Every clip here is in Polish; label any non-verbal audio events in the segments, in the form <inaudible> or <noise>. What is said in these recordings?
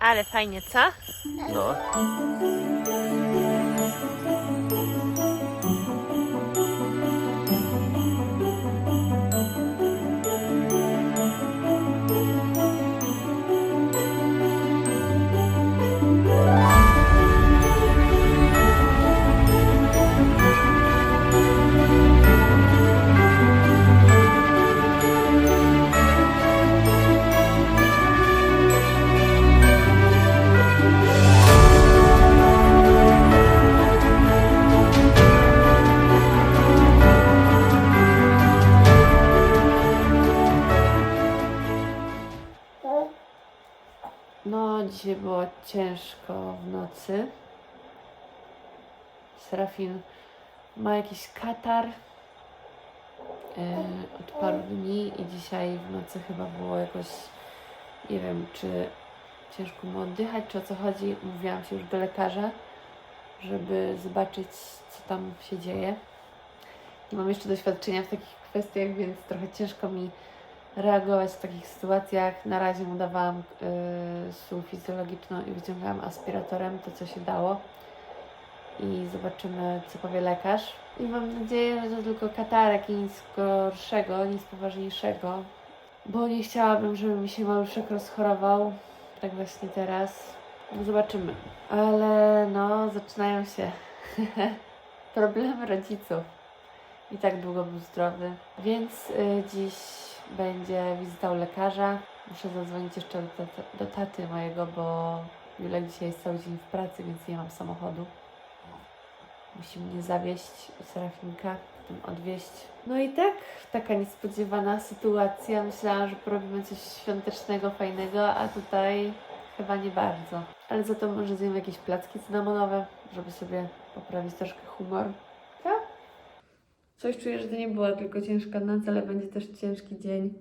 Ale fajnie, co? No. Ciężko w nocy. Serafin ma jakiś katar yy, od paru dni i dzisiaj w nocy chyba było jakoś, nie wiem, czy ciężko mu oddychać, czy o co chodzi. Mówiłam się już do lekarza, żeby zobaczyć, co tam się dzieje. Nie mam jeszcze doświadczenia w takich kwestiach, więc trochę ciężko mi reagować w takich sytuacjach. Na razie mu dawałam y, sól fizjologiczną i wyciągałam aspiratorem to, co się dało. I zobaczymy, co powie lekarz. I mam nadzieję, że to tylko katarek i nic gorszego, nic poważniejszego. Bo nie chciałabym, żeby mi się maluszek rozchorował. Tak właśnie teraz. No zobaczymy. Ale no, zaczynają się <laughs> problemy rodziców. I tak długo był zdrowy. Więc y, dziś będzie wizyta u lekarza. Muszę zadzwonić jeszcze do, taty- do taty mojego, bo Julek dzisiaj jest cały dzień w pracy, więc nie mam samochodu. Musi mnie zawieźć Serafinka, potem odwieźć. No i tak, taka niespodziewana sytuacja. Myślałam, że porobimy coś świątecznego, fajnego, a tutaj chyba nie bardzo. Ale za to może zjemy jakieś placki cynamonowe, żeby sobie poprawić troszkę humor. Coś czuję, że to nie była tylko ciężka noc, ale będzie też ciężki dzień.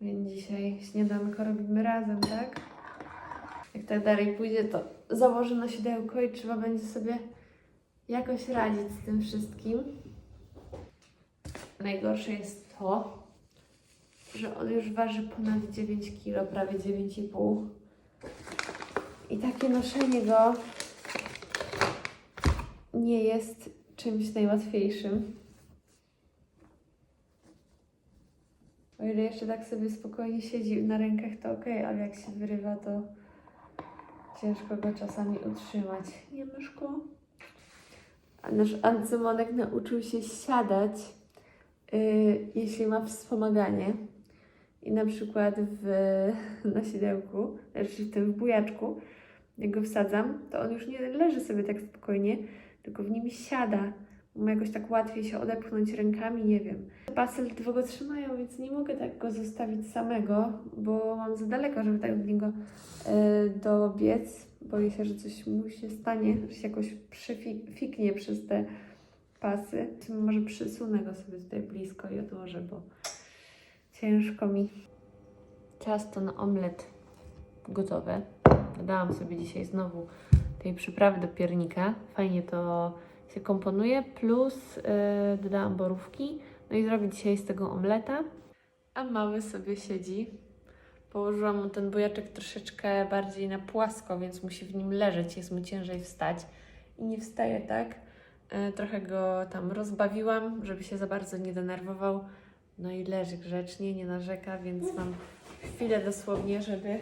Więc dzisiaj śniadanko robimy razem, tak? Jak tak dalej pójdzie, to założę nosidełko i trzeba będzie sobie jakoś radzić z tym wszystkim. Najgorsze jest to, że on już waży ponad 9 kg, prawie 9,5. I takie noszenie go nie jest czymś najłatwiejszym. O ile jeszcze tak sobie spokojnie siedzi na rękach, to okej, ale jak się wyrywa, to ciężko go czasami utrzymać. Nie myszko? A nasz Ancymonek nauczył się siadać, yy, jeśli ma wspomaganie. I na przykład w <laughs> nosidełku, znaczy w tym bujaczku, jak go wsadzam, to on już nie leży sobie tak spokojnie, tylko w nim siada. Ma jakoś tak łatwiej się odepchnąć rękami, nie wiem. Pasy ledwo trzymają, więc nie mogę tak go zostawić samego, bo mam za daleko, żeby tak do niego e, dobiec. Boję się, że coś mu się stanie, że się jakoś przefiknie przez te pasy. Może przysunę go sobie tutaj blisko i odłożę, bo ciężko mi. Ciasto na omlet gotowe. Dodałam sobie dzisiaj znowu tej przyprawy do piernika. Fajnie to się komponuje, plus yy, dodałam borówki. No i zrobię dzisiaj z tego omleta. A mały sobie siedzi. Położyłam mu ten bujaczek troszeczkę bardziej na płasko, więc musi w nim leżeć, jest mu ciężej wstać. I nie wstaje tak. Yy, trochę go tam rozbawiłam, żeby się za bardzo nie denerwował. No i leży grzecznie, nie narzeka, więc mam chwilę dosłownie, żeby,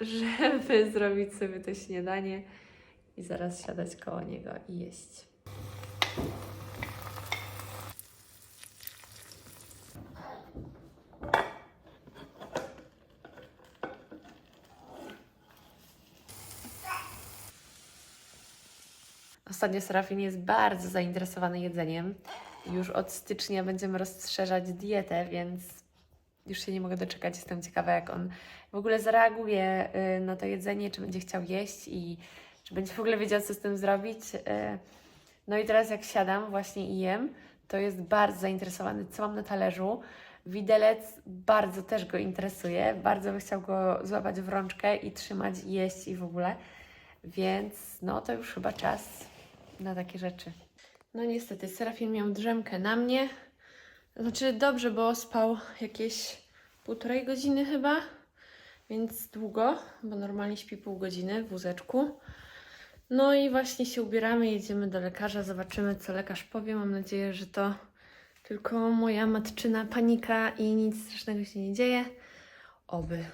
żeby zrobić sobie to śniadanie i zaraz siadać koło niego i jeść. Ostatnio Serafin jest bardzo zainteresowany jedzeniem. Już od stycznia będziemy rozszerzać dietę, więc już się nie mogę doczekać. Jestem ciekawa, jak on w ogóle zareaguje y, na to jedzenie, czy będzie chciał jeść i czy będzie w ogóle wiedział, co z tym zrobić. Y, No i teraz jak siadam właśnie i jem, to jest bardzo zainteresowany, co mam na talerzu. Widelec bardzo też go interesuje, bardzo by chciał go złapać w rączkę i trzymać, jeść i w ogóle. Więc no to już chyba czas na takie rzeczy. No niestety, Serafin miał drzemkę na mnie. Znaczy dobrze, bo spał jakieś półtorej godziny chyba. więc długo, bo normalnie śpi pół godziny w wózeczku. No i właśnie się ubieramy, jedziemy do lekarza, zobaczymy co lekarz powie. Mam nadzieję, że to tylko moja matczyna panika i nic strasznego się nie dzieje. Oby.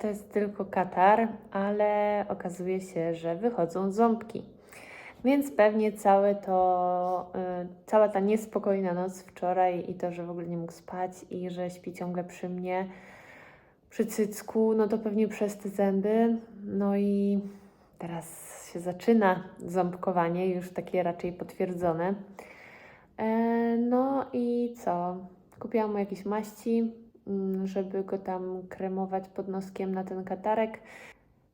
To jest tylko katar, ale okazuje się, że wychodzą ząbki. Więc pewnie całe to, y, cała ta niespokojna noc wczoraj i to, że w ogóle nie mógł spać i że śpi ciągle przy mnie, przy cycku, no to pewnie przez te zęby. No i teraz się zaczyna ząbkowanie, już takie raczej potwierdzone. E, no i co? Kupiłam mu jakieś maści, żeby go tam kremować pod noskiem na ten katarek.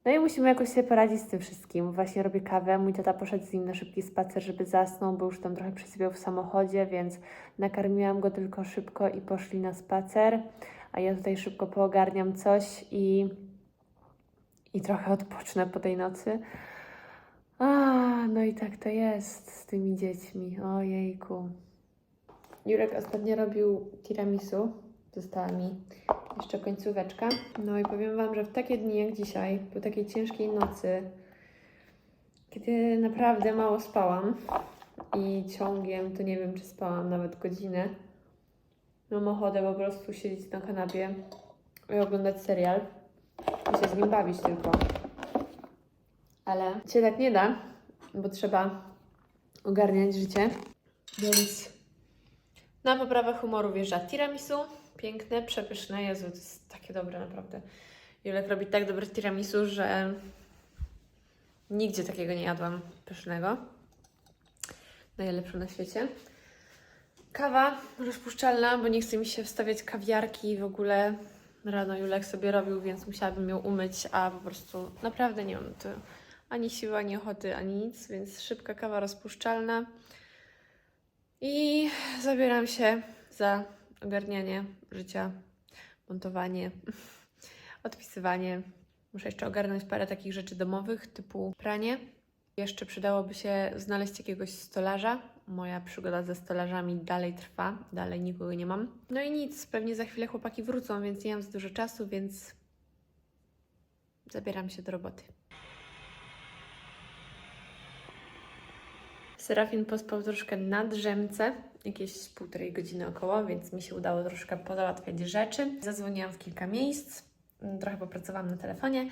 No i musimy jakoś sobie poradzić z tym wszystkim. Właśnie robię kawę, mój tata poszedł z nim na szybki spacer, żeby zasnął, bo już tam trochę przysypiał w samochodzie, więc nakarmiłam go tylko szybko i poszli na spacer. A ja tutaj szybko poogarniam coś i, i trochę odpocznę po tej nocy. A, no i tak to jest z tymi dziećmi. Ojejku. Jurek ostatnio robił tiramisu. Została mi jeszcze końcóweczka. No i powiem Wam, że w takie dni jak dzisiaj, po takiej ciężkiej nocy, kiedy naprawdę mało spałam i ciągiem, to nie wiem, czy spałam nawet godzinę, mam ochotę po prostu siedzieć na kanapie i oglądać serial i się z nim bawić tylko. Ale się tak nie da, bo trzeba ogarniać życie. Więc na poprawę humoru wjeżdża tiramisu. Piękne, przepyszne. Jezu, to jest takie dobre naprawdę. Julek robi tak dobre tiramisu, że nigdzie takiego nie jadłam pysznego. Najlepsze na świecie. Kawa rozpuszczalna, bo nie chce mi się wstawiać kawiarki w ogóle. Rano Julek sobie robił, więc musiałabym ją umyć, a po prostu naprawdę nie mam tu ani siły, ani ochoty, ani nic, więc szybka kawa rozpuszczalna. I zabieram się za ogarnianie życia, montowanie, <laughs> odpisywanie. Muszę jeszcze ogarnąć parę takich rzeczy domowych, typu pranie. Jeszcze przydałoby się znaleźć jakiegoś stolarza. Moja przygoda ze stolarzami dalej trwa, dalej nikogo nie mam. No i nic, pewnie za chwilę chłopaki wrócą, więc nie mam za dużo czasu, więc zabieram się do roboty. Serafin pospał troszkę na drzemce, jakieś półtorej godziny około, więc mi się udało troszkę pozałatwiać rzeczy. Zadzwoniłam w kilka miejsc, trochę popracowałam na telefonie.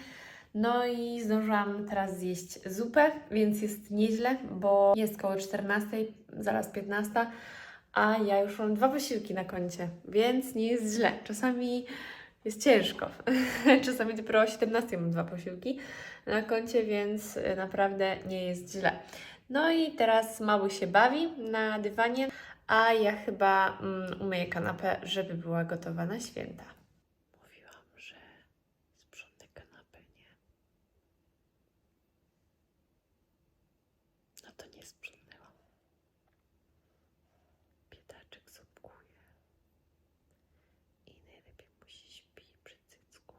No i zdążyłam teraz zjeść zupę, więc jest nieźle, bo jest koło 14, zaraz 15, a ja już mam dwa posiłki na koncie, więc nie jest źle. Czasami jest ciężko. <laughs> Czasami dopiero o 17 mam dwa posiłki na koncie, więc naprawdę nie jest źle. No i teraz mały się bawi na dywanie, a ja chyba mm, umyję kanapę, żeby była gotowa na święta. Mówiłam, że sprzątnę kanapę, nie? No to nie sprzątnęłam. Biedaczek ząbkuje i najlepiej mu się śpi przy cycku.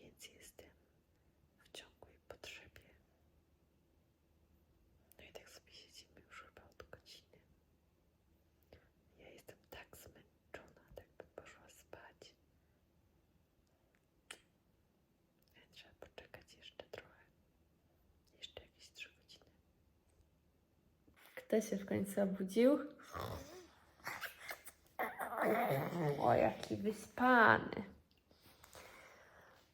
Więc jestem w ciągłej potrzebie. No i tak sobie siedzimy już chyba od godziny. Ja jestem tak zmęczona, tak bym poszła spać. Ale Trzeba poczekać jeszcze trochę. Jeszcze jakieś 3 godziny. Kto się w końcu obudził? O, jaki wyspany.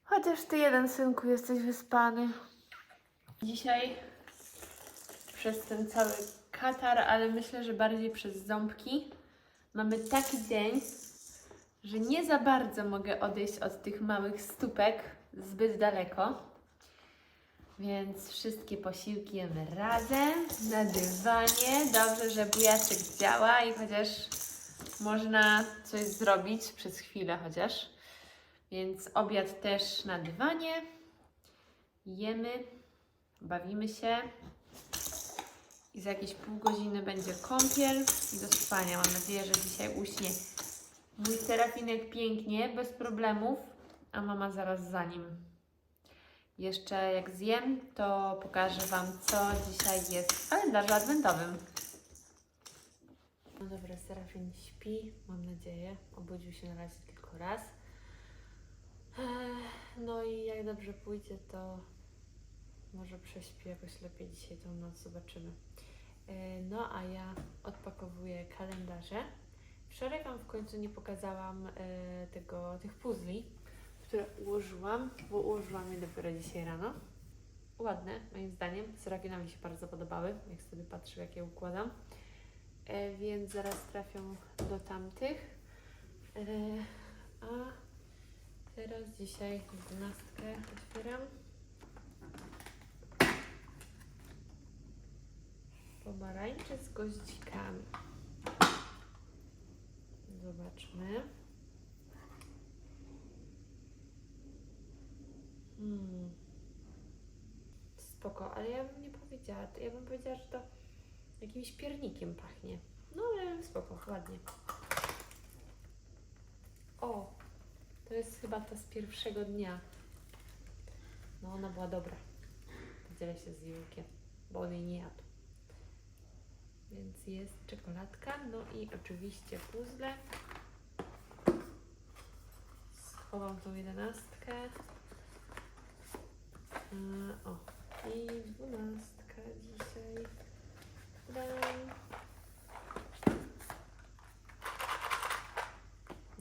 Chociaż ty jeden, synku, jesteś wyspany. Dzisiaj przez ten cały katar, ale myślę, że bardziej przez ząbki, mamy taki dzień, że nie za bardzo mogę odejść od tych małych stópek zbyt daleko. Więc wszystkie posiłki jemy razem, na dywanie. Dobrze, że bujaczek działa i chociaż można coś zrobić przez chwilę chociaż. Więc obiad też na dywanie. Jemy, bawimy się. I za jakieś pół godziny będzie kąpiel i do spania. Mam nadzieję, że dzisiaj uśnie mój serafinek pięknie, bez problemów, a mama zaraz za nim. Jeszcze jak zjem, to pokażę Wam, co dzisiaj jest w kalendarzu adwentowym. No dobra, Serafin śpi, mam nadzieję. Obudził się na razie tylko raz. No i jak dobrze pójdzie, to może prześpi jakoś lepiej dzisiaj tą noc, zobaczymy. E, No a ja odpakowuję kalendarze. Wczoraj Wam w końcu nie pokazałam e, tego, tych puzli, które ułożyłam, bo ułożyłam je dopiero dzisiaj rano. Ładne, moim zdaniem. Serafinowi się bardzo podobały, jak sobie patrzył, jak je układam. E, więc zaraz trafią do tamtych. E, a teraz dzisiaj dwunastkę otwieram. Pomarańcze z goździkami. Zobaczmy. Spoko, ale ja bym nie powiedziała. Ja bym powiedziała, że to jakimś piernikiem pachnie. No ale spoko, ładnie. O, to jest chyba ta z pierwszego dnia. No ona była dobra. Podzielę się z Julkiem, bo on jej nie jadł. Więc jest czekoladka, no i oczywiście puzzle. Schowam tą jedenastkę. E, o, i dwunastka dzisiaj. Dam.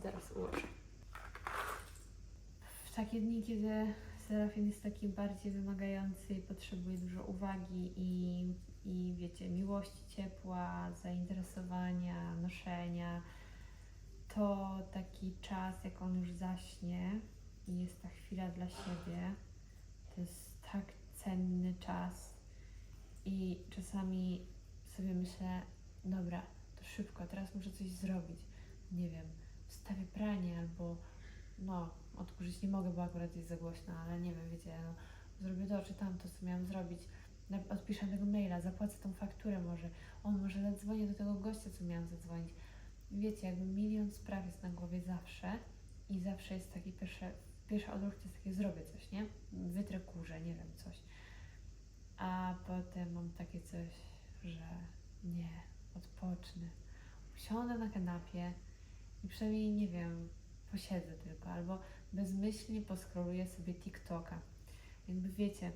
Zaraz ułożę. W takie dni, kiedy Serafin jest taki bardziej wymagający i potrzebuje dużo uwagi i, i wiecie, miłości, ciepła, zainteresowania, noszenia, to taki czas, jak on już zaśnie i jest ta chwila dla siebie, to jest tak cenny czas i czasami sobie myślę, dobra, to szybko, teraz muszę coś zrobić. Nie wiem, wstawię pranie albo no, odkurzyć nie mogę, bo akurat jest za głośno, ale nie wiem, wiecie, no, zrobię to czy tamto, co miałam zrobić. Odpiszę tego maila, zapłacę tą fakturę może. O, może zadzwonię do tego gościa, co miałam zadzwonić. Wiecie, jakby milion spraw jest na głowie zawsze i zawsze jest taki pierwszy, pierwszy odruch to jest takie zrobię coś, nie? Wytrę kurze, nie wiem, coś. A potem mam takie coś, że nie, odpocznę. Usiądę na kanapie i przynajmniej, nie wiem, posiedzę tylko, albo bezmyślnie poskroluję sobie TikToka. Jakby wiecie,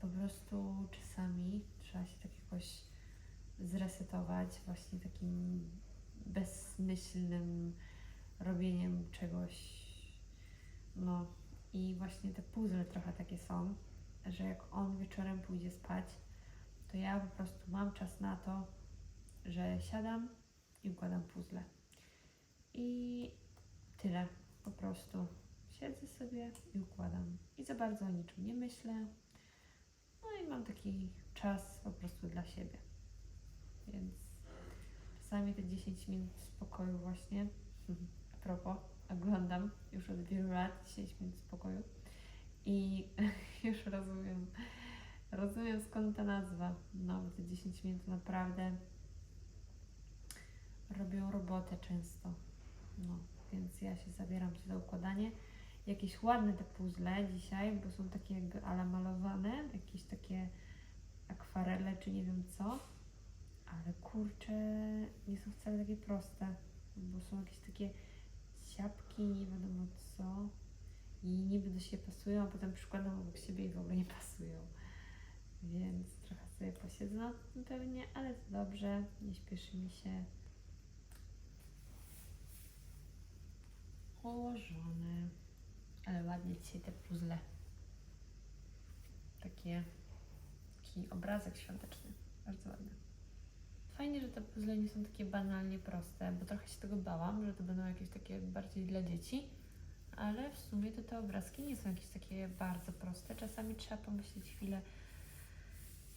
po prostu czasami trzeba się tak jakoś zresetować właśnie takim bezmyślnym robieniem czegoś. No i właśnie te puzzle trochę takie są, że jak on wieczorem pójdzie spać, to ja po prostu mam czas na to, że siadam i układam puzzle. I tyle. Po prostu siedzę sobie i układam. I za bardzo o niczym nie myślę. No i mam taki czas po prostu dla siebie. Więc czasami te 10 minut spokoju właśnie, <laughs> a propos, oglądam już od wielu lat 10 minut spokoju i <laughs> już rozumiem, rozumiem skąd ta nazwa. No, te 10 minut naprawdę robią robotę często. No, więc ja się zabieram się za układanie. Jakieś ładne te puzzle dzisiaj, bo są takie jakby ale malowane, jakieś takie akwarele czy nie wiem co. Ale kurczę, nie są wcale takie proste, bo są jakieś takie siapki, nie wiadomo co. I niby do siebie pasują, a potem przykładam obok siebie i w ogóle nie pasują. Więc trochę sobie posiedzę tym pewnie, ale to dobrze, nie śpieszy mi się. Ułożone. Ale ładnie dzisiaj te puzzle. Taki obrazek świąteczny. Bardzo ładny. Fajnie, że te puzzle nie są takie banalnie proste, bo trochę się tego bałam, że to będą jakieś takie bardziej dla dzieci. Ale w sumie to te obrazki nie są jakieś takie bardzo proste. Czasami trzeba pomyśleć chwilę,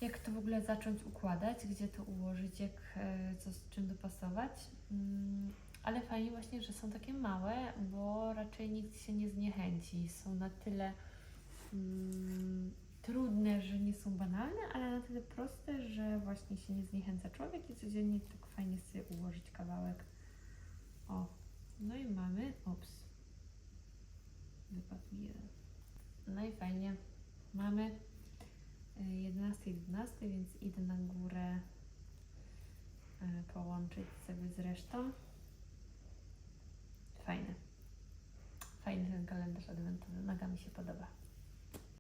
jak to w ogóle zacząć układać, gdzie to ułożyć, jak e, co z czym dopasować. Mm, ale fajnie właśnie, że są takie małe, bo raczej nikt się nie zniechęci. Są na tyle mm, trudne, że nie są banalne, tyle proste, że właśnie się nie zniechęca człowiek i codziennie tak fajnie sobie ułożyć kawałek. O, no i mamy, ops, wypadł jeden. No i fajnie, mamy 11 i 12, więc idę na górę e, połączyć sobie z resztą. Fajny. Fajny ten kalendarz adwentowy, mega mi się podoba.